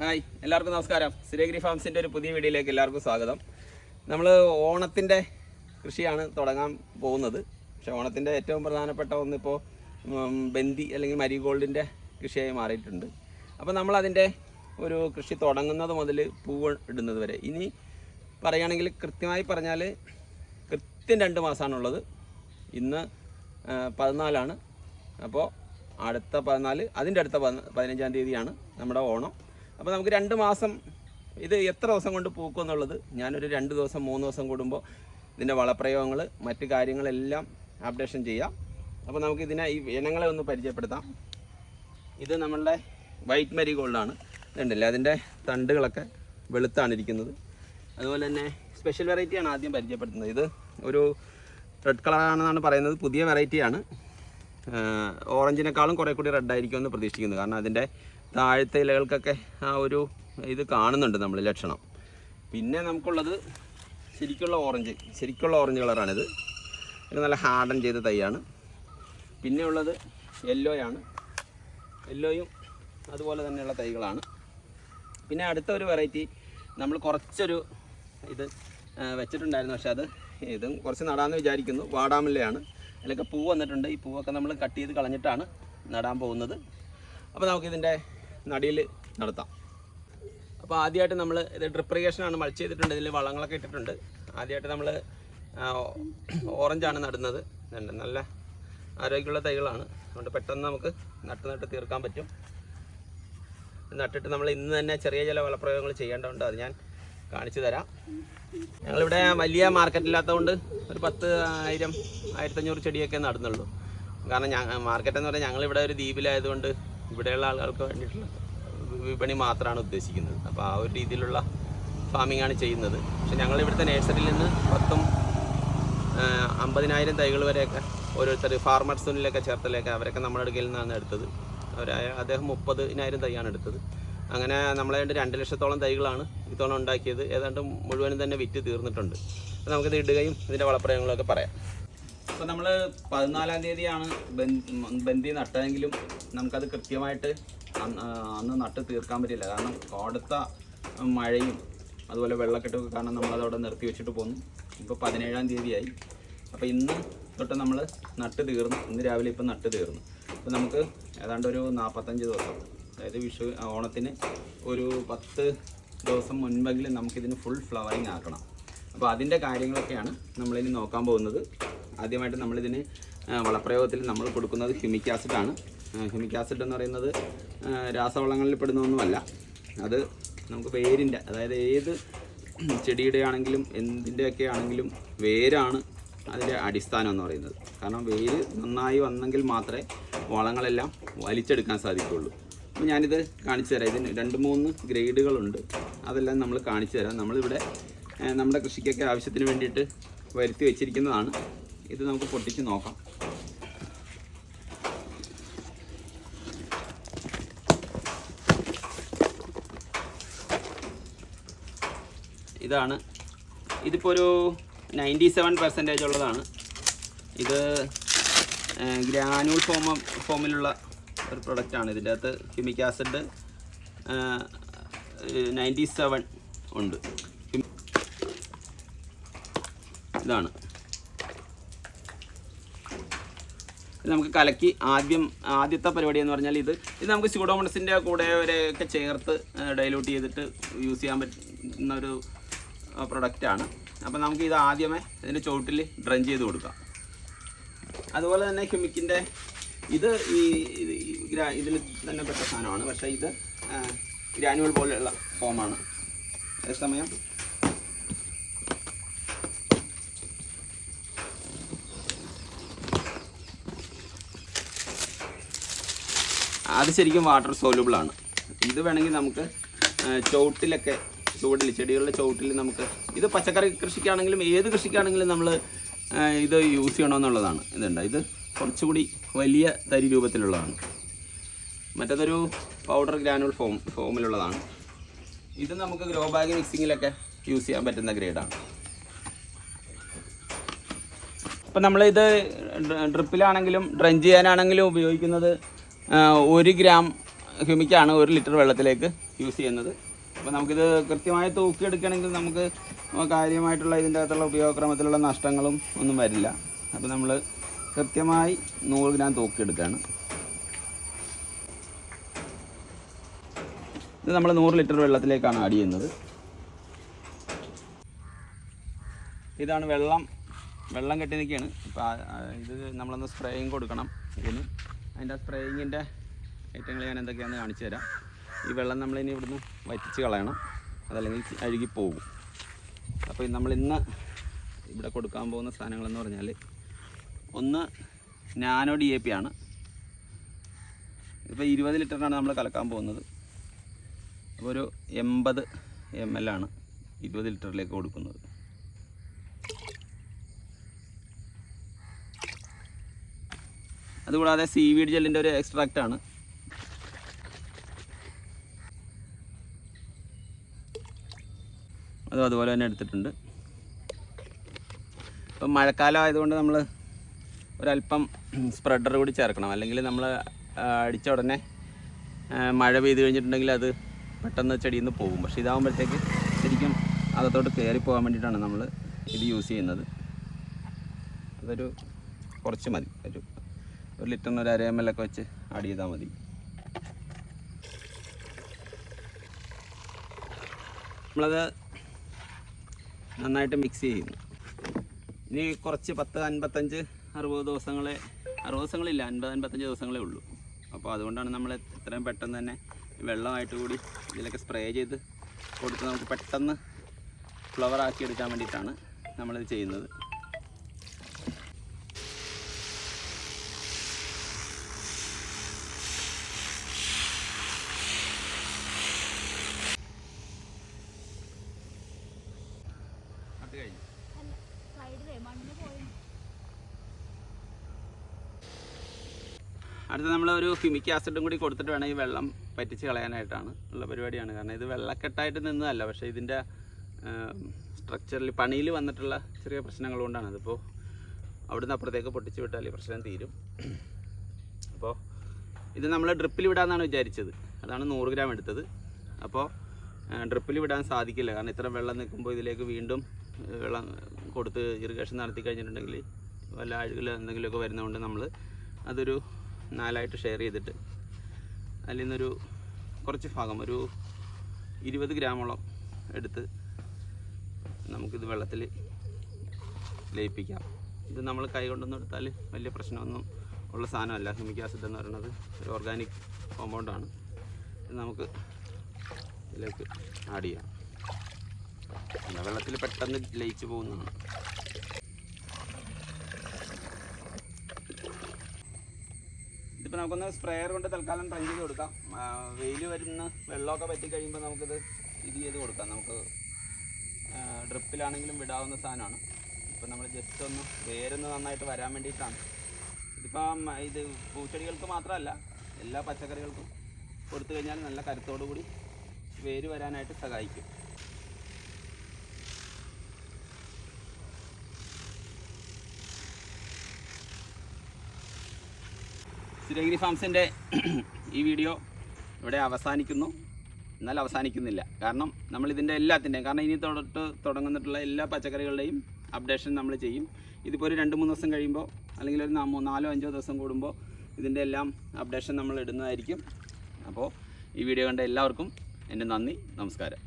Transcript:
Hi എല്ലാവർക്കും നമസ്കാരം. സുരേഗിരി ഫാംസിന്റെ ഒരു പുതിയ വീഡിയോയിലേക്ക് എല്ലാവർക്കും സ്വാഗതം. നമ്മൾ ഓണത്തിന്റെ കൃഷിയാണ് തുടങ്ങാൻ പോകുന്നത്. പക്ഷേ ഓണത്തിന്റെ ഏറ്റവും പ്രധാനപ്പെട്ട ഒന്നിപ്പോൾ ബന്ദി അല്ലെങ്കിൽ മരിഗോൾഡിന്റെ കൃഷിയായി മാറിയിട്ടുണ്ട്. അപ്പോൾ നമ്മളതിന്റെ ഒരു കൃഷി തുടങ്ങുന്നത് മുതൽ പൂവ് ഇടുന്നത് വരെ. ഇനി പറയുകയാണെങ്കിൽ കൃത്യമായി പറഞ്ഞാൽ കൃത്യം രണ്ട് മാസമാണുള്ളത് ഇന്ന് പതിനാലാണ്. അപ്പോൾ അടുത്ത പതിനാല് അതിന്റെ അടുത്ത പതിന- പതിനഞ്ചാം തീയതിയാണ് നമ്മുടെ ഓണം. അപ്പോൾ നമുക്ക് രണ്ട് മാസം ഇത് എത്ര ദിവസം കൊണ്ട് പൂക്കും എന്നുള്ളത് ഞാനൊരു രണ്ട് ദിവസം മൂന്ന് ദിവസം കൂടുമ്പോൾ ഇതിന്റെ വളപ്രയോഗങ്ങൾ മറ്റു കാര്യങ്ങളെല്ലാം അപ്ഡേഷൻ ചെയ്യാം. അപ്പോൾ നമുക്ക് ഇതിനെ ഈ ഇനങ്ങളെ ഒന്ന് പരിചയപ്പെടുത്താം. ഇത് നമ്മളുടെ വൈറ്റ് മരി ഗോൾഡാണ് ഇതുണ്ടല്ലേ? അതിന്റെ തണ്ടുകളൊക്കെ വെളുത്താണ് ഇരിക്കുന്നത്. അതുപോലെ തന്നെ സ്പെഷ്യൽ വെറൈറ്റിയാണ് ആദ്യം പരിചയപ്പെടുത്തുന്നത്. ഇത് ഒരു റെഡ് കളറാണെന്നാണ് പറയുന്നത്. പുതിയ വെറൈറ്റിയാണ് ഓറഞ്ചിനേക്കാളും കുറേ കൂടി റെഡ് ആയിരിക്കും എന്ന് പ്രതീക്ഷിക്കുന്നു. കാരണം അതിന്റെ താഴത്തെ ഇലകൾക്കൊക്കെ ആ ഒരു ഇത് കാണുന്നുണ്ട് നമ്മൾ ലക്ഷണം. പിന്നെ നമുക്കുള്ളത് ശരിക്കുള്ള ഓറഞ്ച് ശരിക്കുള്ള ഓറഞ്ച് കളറാണിത്. ഇത് നല്ല ഹാർഡൻ ചെയ്ത തൈയാണ്. പിന്നെ ഉള്ളത് യെല്ലോയാണ്. യെല്ലോയും അതുപോലെ തന്നെയുള്ള തൈകളാണ്. പിന്നെ അടുത്ത ഒരു വെറൈറ്റി നമ്മൾ കുറച്ചൊരു ഇത് വെച്ചിട്ടുണ്ടായിരുന്നു. പക്ഷേ അത് ഇതും കുറച്ച് നടാമെന്ന് വിചാരിക്കുന്നു. വാടാമല്ലയാണ്. അതിലൊക്കെ പൂ വന്നിട്ടുണ്ട്. ഈ പൂവൊക്കെ നമ്മൾ കട്ട് ചെയ്ത് കളഞ്ഞിട്ടാണ് നടാൻ പോകുന്നത്. അപ്പോൾ നമുക്കിതിന്റെ നടിയിൽ നടത്താം. അപ്പോൾ ആദ്യമായിട്ട് നമ്മൾ ഇത് ഡ്രിപ്പ് ഇറിഗേഷനാണ് മൾച്ച് ചെയ്തിട്ടുണ്ട്. ഇതിൽ വളങ്ങളൊക്കെ ഇട്ടിട്ടുണ്ട്. ആദ്യമായിട്ട് നമ്മൾ ഓറഞ്ചാണ് നടുന്നത്. നല്ല ആരോഗ്യമുള്ള തൈകളാണ്. അതുകൊണ്ട് പെട്ടെന്ന് നമുക്ക് നട്ട് നട്ട് തീർക്കാൻ പറ്റും. നട്ടിട്ട് നമ്മൾ ഇന്ന് തന്നെ ചെറിയ ചില വളപ്രയോഗങ്ങൾ ചെയ്യേണ്ടതുണ്ട്. അത് ഞാൻ കാണിച്ചു തരാം. ഞങ്ങളിവിടെ വലിയ മാർക്കറ്റ് ഇല്ലാത്തതുകൊണ്ട് ഒരു പത്ത് ആയിരം ആയിരത്തഞ്ഞൂറ് ചെടിയൊക്കെ നടുന്നുള്ളൂ. കാരണം മാർക്കറ്റ് എന്ന് പറഞ്ഞാൽ ഞങ്ങളിവിടെ ഒരു ദ്വീപിലായതുകൊണ്ട് ഇവിടെയുള്ള ആളുകൾക്ക് വേണ്ടിയിട്ടുള്ള വിപണി മാത്രമാണ് ഉദ്ദേശിക്കുന്നത്. അപ്പോൾ ആ ഒരു രീതിയിലുള്ള ഫാമിംഗ് ആണ് ചെയ്യുന്നത്. പക്ഷെ ഞങ്ങൾ ഇവിടുത്തെ നേഴ്സറിയിൽ നിന്ന് പത്തും അമ്പതിനായിരം തൈകൾ വരെയൊക്കെ ഓരോരുത്തർ ഫാർമർ സോണിലൊക്കെ ചേർത്തലൊക്കെ അവരൊക്കെ നമ്മുടെ അടുക്കൽ നിന്നാണ് എടുത്തത്. അവരായ അദ്ദേഹം മുപ്പതിനായിരം തൈയാണ് എടുത്തത്. അങ്ങനെ നമ്മളെ കണ്ട് രണ്ട് ലക്ഷത്തോളം തൈകളാണ് ഇത്തവണ ഉണ്ടാക്കിയത്. ഏതാണ്ട് മുഴുവനും തന്നെ വിറ്റ് തീർന്നിട്ടുണ്ട്. അപ്പോൾ നമുക്കിത് ഇടുകയും ഇതിന്റെ വളപ്രയോഗങ്ങളൊക്കെ പറയാം. അപ്പോൾ നമ്മൾ പതിനാലാം തീയതിയാണ് ബന്ദി നട്ടതെങ്കിലും നമുക്കത് കൃത്യമായിട്ട് അന്ന് നട്ട് തീർക്കാൻ പറ്റില്ല കാരണം കോടത്ത മഴയും അതുപോലെ വെള്ളക്കെട്ടൊക്കെ കാരണം നമ്മളതവിടെ നിർത്തി വെച്ചിട്ട് പോന്നു. ഇപ്പോൾ പതിനേഴാം തീയതിയായി. അപ്പോൾ ഇന്ന് തൊട്ട് നമ്മൾ നട്ട് തീർന്നു. ഇന്ന് രാവിലെ ഇപ്പം നട്ട് തീർന്നു. അപ്പോൾ നമുക്ക് ഏതാണ്ട് ഒരു നാൽപ്പത്തഞ്ച് ദിവസം അതായത് വിഷു ഓണത്തിന് ഒരു പത്ത് ദിവസം മുൻപെങ്കിലും നമുക്കിതിന് ഫുൾ ഫ്ലവറിങ് ആക്കണം. അപ്പോൾ അതിന്റെ കാര്യങ്ങളൊക്കെയാണ് നമ്മളിനി നോക്കാൻ പോകുന്നത്. ആദ്യമായിട്ട് നമ്മളിതിന് വളപ്രയോഗത്തിൽ നമ്മൾ കൊടുക്കുന്നത് ഹ്യൂമിക് ആസിഡാണ്. ഹ്യൂമിക് ആസിഡ് എന്ന് പറയുന്നത് രാസവളങ്ങളിൽ പെടുന്നൊന്നുമല്ല അത് നമുക്ക് വേരിന്റെ അതായത് ഏത് ചെടിയുടെ ആണെങ്കിലും എന്തിന്റെയൊക്കെ ആണെങ്കിലും വേരാണ് അതിന്റെ അടിസ്ഥാനം എന്ന് പറയുന്നത്. കാരണം വേര് നന്നായി വന്നെങ്കിൽ മാത്രമേ വളങ്ങളെല്ലാം വലിച്ചെടുക്കാൻ സാധിക്കുകയുള്ളൂ. അപ്പോൾ ഞാനിത് കാണിച്ചു തരാം. ഇതിന് രണ്ട് മൂന്ന് ഗ്രേഡുകളുണ്ട്. അതെല്ലാം നമ്മൾ കാണിച്ചു തരാം. നമ്മളിവിടെ നമ്മുടെ കൃഷിക്കൊക്കെ ആവശ്യത്തിന് വേണ്ടിയിട്ട് വരുത്തി വെച്ചിരിക്കുന്നതാണ്. ഇത് നമുക്ക് പൊട്ടിച്ച് നോക്കാം. ഇതാണ്. ഇതിപ്പോൾ ഒരു നയന്റി സെവൻ പെർസെന്റേജ് ഉള്ളതാണ്. ഇത് ഗ്രാനൂൾ ഫോമ ഫോമിലുള്ള ഒരു പ്രൊഡക്റ്റാണ് ഇതിന്റെ അകത്ത് ഹ്യൂമിക് ആസിഡ് നയന്റി സെവൻ ഉണ്ട്. ഇതാണ്. നമുക്ക് കലക്കി ആദ്യം ആദ്യത്തെ പരിപാടി എന്ന് പറഞ്ഞാൽ ഇത്. ഇത് നമുക്ക് സ്യൂഡോമണസിന്റെ കൂടെ വരെയൊക്കെ ചേർത്ത് ഡൈലൂട്ട് ചെയ്തിട്ട് യൂസ് ചെയ്യാൻ പറ്റുന്ന ഒരു പ്രൊഡക്റ്റാണ് അപ്പോൾ നമുക്ക് ഇത് ആദ്യമേ ഇതിന്റെ ചുവട്ടിൽ ഡ്രൻ ചെയ്ത് കൊടുക്കാം. അതുപോലെ തന്നെ ഹ്യൂമിക്കിന്റെ ഇത് ഈ ഇതിൽ തന്നെ പെട്ട സാധനമാണ്. പക്ഷേ ഇത് ഗ്രാനുവൽ പോലെയുള്ള ഫോമാണ് അതേസമയം അത് ശരിക്കും വാട്ടർ സോലുബിൾ ആണ്. ഇത് വേണമെങ്കിൽ നമുക്ക് ചുവട്ടിലൊക്കെ ചുവട്ടിൽ ചെടികളുടെ ചുവട്ടിൽ നമുക്ക് ഇത് പച്ചക്കറി കൃഷിക്കാണെങ്കിലും ഏത് കൃഷിക്കാണെങ്കിലും നമ്മൾ ഇത് യൂസ് ചെയ്യണമെന്നുള്ളതാണ്. ഇതുണ്ട്. ഇത് കുറച്ചുകൂടി വലിയ തരി രൂപത്തിലുള്ളതാണ്. മറ്റേതൊരു പൗഡർ ഗ്രാനുൾ ഫോം ഫോമിലുള്ളതാണ് ഇത് നമുക്ക് ഗ്രോ ബാഗ് മിക്സിങ്ങിലൊക്കെ യൂസ് ചെയ്യാൻ പറ്റുന്ന ഗ്രേഡാണ് ഇപ്പം നമ്മളിത് ഡ്രിപ്പിലാണെങ്കിലും ഡ്രഞ്ച് ചെയ്യാനാണെങ്കിലും ഉപയോഗിക്കുന്നത് ഒരു ഗ്രാം ഹ്യൂമിക്കാണ് ഒരു ലിറ്റർ വെള്ളത്തിലേക്ക് യൂസ് ചെയ്യുന്നത്. അപ്പോൾ നമുക്കിത് കൃത്യമായി തൂക്കിയെടുക്കണമെങ്കിൽ നമുക്ക് കാര്യമായിട്ടുള്ള ഇതിന്റെ അകത്തുള്ള ഉപയോഗക്രമത്തിലുള്ള നഷ്ടങ്ങളും ഒന്നും വരില്ല. അപ്പോൾ നമ്മൾ കൃത്യമായി നൂറ് ഗ്രാം തൂക്കിയെടുക്കുകയാണ്. ഇത് നമ്മൾ നൂറ് ലിറ്റർ വെള്ളത്തിലേക്കാണ് ആഡ് ചെയ്യുന്നത്. ഇതാണ് വെള്ളം. വെള്ളം കെട്ടി നിൽക്കുകയാണ്. അപ്പോൾ ഇത് നമ്മളൊന്ന് സ്പ്രേയും കൊടുക്കണം ഇതിന്. അതിന്റെ സ്പ്രേയിങ്ങിന്റെ ഐറ്റങ്ങൾ ഞാൻ എന്തൊക്കെയാണെന്ന് കാണിച്ചു തരാം. ഈ വെള്ളം നമ്മളിനി ഇവിടുന്ന് വറ്റിച്ച് കളയണം. അതല്ലെങ്കിൽ അഴുകി പോകും. അപ്പോൾ നമ്മൾ ഇന്ന് ഇവിടെ കൊടുക്കാൻ പോകുന്ന സാധനങ്ങളെന്ന് പറഞ്ഞാൽ ഒന്ന് നാനോ ഡി എ പി ആണ്. ഇപ്പോൾ ഇരുപത് ലിറ്ററിനാണ് നമ്മൾ കലക്കാൻ പോകുന്നത്. അപ്പോൾ ഒരു എൺപത് എം എൽ ആണ് ഇരുപത് ലിറ്ററിലേക്ക് കൊടുക്കുന്നത്. അതുകൂടാതെ സീവീഡ് ജെല്ലിന്റെ ഒരു എക്സ്ട്രാക്റ്റ് ആണ്. അതും അതുപോലെ തന്നെ എടുത്തിട്ടുണ്ട്. ഇപ്പം മഴക്കാലം ആയതുകൊണ്ട് നമ്മൾ ഒരല്പം സ്പ്രെഡർ കൂടി ചേർക്കണം. അല്ലെങ്കിൽ നമ്മൾ അടിച്ച ഉടനെ മഴ പെയ്ത് കഴിഞ്ഞിട്ടുണ്ടെങ്കിൽ അത് പെട്ടെന്ന് ചെടിയിൽ നിന്ന് പോകും. പക്ഷേ ഇതാകുമ്പോഴത്തേക്ക് ശരിക്കും അകത്തോട്ട് കയറി പോകാൻ വേണ്ടിയിട്ടാണ് നമ്മൾ ഇത് യൂസ് ചെയ്യുന്നത്. അതൊരു കുറച്ച് മതി. ഒരു ഒരു ലിറ്ററിന് ഒരു അര എം എൽ ഒക്കെ വെച്ച് ആഡ് ചെയ്താൽ മതി. നമ്മളത് നന്നായിട്ട് മിക്സ് ചെയ്യുന്നു. ഇനി കുറച്ച് പത്ത് അൻപത്തഞ്ച് അറുപത് ദിവസങ്ങളെ അറുപത് ദിവസങ്ങളില്ല അൻപത് അൻപത്തഞ്ച് ദിവസങ്ങളേ ഉള്ളൂ. അപ്പോൾ അതുകൊണ്ടാണ് നമ്മൾ എത്രയും പെട്ടെന്ന് തന്നെ വെള്ളമായിട്ട് കൂടി ഇതിലൊക്കെ സ്പ്രേ ചെയ്ത് കൊടുത്ത് നമുക്ക് പെട്ടെന്ന് ഫ്ലവർ ആക്കി എടുക്കാൻ വേണ്ടിയിട്ടാണ് നമ്മളിത് ചെയ്യുന്നത്. കഴിഞ്ഞു. അടുത്ത നമ്മൾ ഒരു ഹ്യൂമിക് ആസിഡും കൂടി കൊടുത്തിട്ട് വേണം ഈ വെള്ളം പറ്റിച്ച് കളയാനായിട്ടാണ് ഉള്ള പരിപാടിയാണ്. കാരണം ഇത് വെള്ളക്കെട്ടായിട്ട് നിന്നതല്ല പക്ഷേ ഇതിന്റെ സ്ട്രക്ചറിൽ പണിയിൽ വന്നിട്ടുള്ള ചെറിയ പ്രശ്നങ്ങൾ കൊണ്ടാണ്. അതിപ്പോൾ അവിടുന്ന് അപ്പുറത്തേക്ക് പൊട്ടിച്ച് വിട്ടാൽ ഈ പ്രശ്നം തീരും. അപ്പോൾ ഇത് നമ്മൾ ഡ്രിപ്പിൽ വിടാമെന്നാണ് വിചാരിച്ചത്. അതാണ് നൂറ് ഗ്രാം എടുത്തത്. അപ്പോൾ ഡ്രിപ്പിൽ വിടാൻ സാധിക്കില്ല. കാരണം ഇത്ര വെള്ളം നിൽക്കുമ്പോൾ ഇതിലേക്ക് വീണ്ടും വെള്ളം കൊടുത്ത് ഇറിഗേഷൻ നടത്തി കഴിഞ്ഞിട്ടുണ്ടെങ്കിൽ വല്ല അഴുകൽ എന്തെങ്കിലുമൊക്കെ വരുന്നതുകൊണ്ട് നമ്മൾ അതൊരു നാലായിട്ട് ഷെയർ ചെയ്തിട്ട് അതിൽ നിന്നൊരു കുറച്ച് ഭാഗം ഒരു ഇരുപത് ഗ്രാമോളം എടുത്ത് നമുക്കിത് വെള്ളത്തിൽ ലയിപ്പിക്കാം. ഇത് നമ്മൾ കൈ കൊണ്ടൊന്നും എടുത്താൽ വലിയ പ്രശ്നമൊന്നും ഉള്ള സാധനമല്ല. ഹ്യൂമിക് ആസിഡ് എന്ന് പറയുന്നത് ഒരു ഓർഗാനിക് കോമ്പൗണ്ടാണ് ഇത് നമുക്ക് ഇതിലേക്ക് ആഡ് ചെയ്യാം. വെള്ളത്തിൽ പെട്ടെന്ന് ലയിച്ച് പോകുന്നതാണ് ഇതിപ്പോൾ നമുക്കൊന്ന് സ്പ്രേയർ കൊണ്ട് തൽക്കാലം ട്രൈ ചെയ്ത് കൊടുക്കാം. വെയിൽ വരുന്ന വെള്ളമൊക്കെ പറ്റി കഴിയുമ്പോൾ നമുക്കിത് ഇത് ചെയ്ത് കൊടുക്കാം. നമുക്ക് ഡ്രിപ്പിലാണെങ്കിലും വിടാവുന്ന സാധനമാണ്. ഇപ്പം നമ്മൾ ജസ്റ്റ് ഒന്ന് വേരൊന്ന് നന്നായിട്ട് വരാൻ വേണ്ടിയിട്ടാണ്. ഇതിപ്പം ഇത് പൂച്ചെടികൾക്ക് മാത്രമല്ല എല്ലാ പച്ചക്കറികൾക്കും കൊടുത്തു കഴിഞ്ഞാൽ നല്ല കരുത്തോടു കൂടി വേര് വരാനായിട്ട് സഹായിക്കും. സുരഗിരി ഫാംസിന്റെ ഈ വീഡിയോ ഇവിടെ അവസാനിക്കുന്നു. എന്നാൽ അവസാനിക്കുന്നില്ല. കാരണം നമ്മൾ ഇതിന്റെ എല്ലാത്തിന്റെയും കാരണം ഇനി തൊട്ട് തുടങ്ങുന്നിട്ടുള്ള എല്ലാ പച്ചക്കറികളുടെയും അപ്ഡേഷൻ നമ്മൾ ചെയ്യും. ഇതിപ്പോൾ ഒരു രണ്ട് മൂന്ന് ദിവസം കഴിയുമ്പോൾ അല്ലെങ്കിൽ ഒരു നാലോ അഞ്ചോ ദിവസം കൂടുമ്പോൾ ഇതിന്റെ എല്ലാം അപ്ഡേഷൻ നമ്മൾ ഇടുന്നതായിരിക്കും. അപ്പോൾ ഈ വീഡിയോ കണ്ട എല്ലാവർക്കും എന്റെ നന്ദി നമസ്കാരം.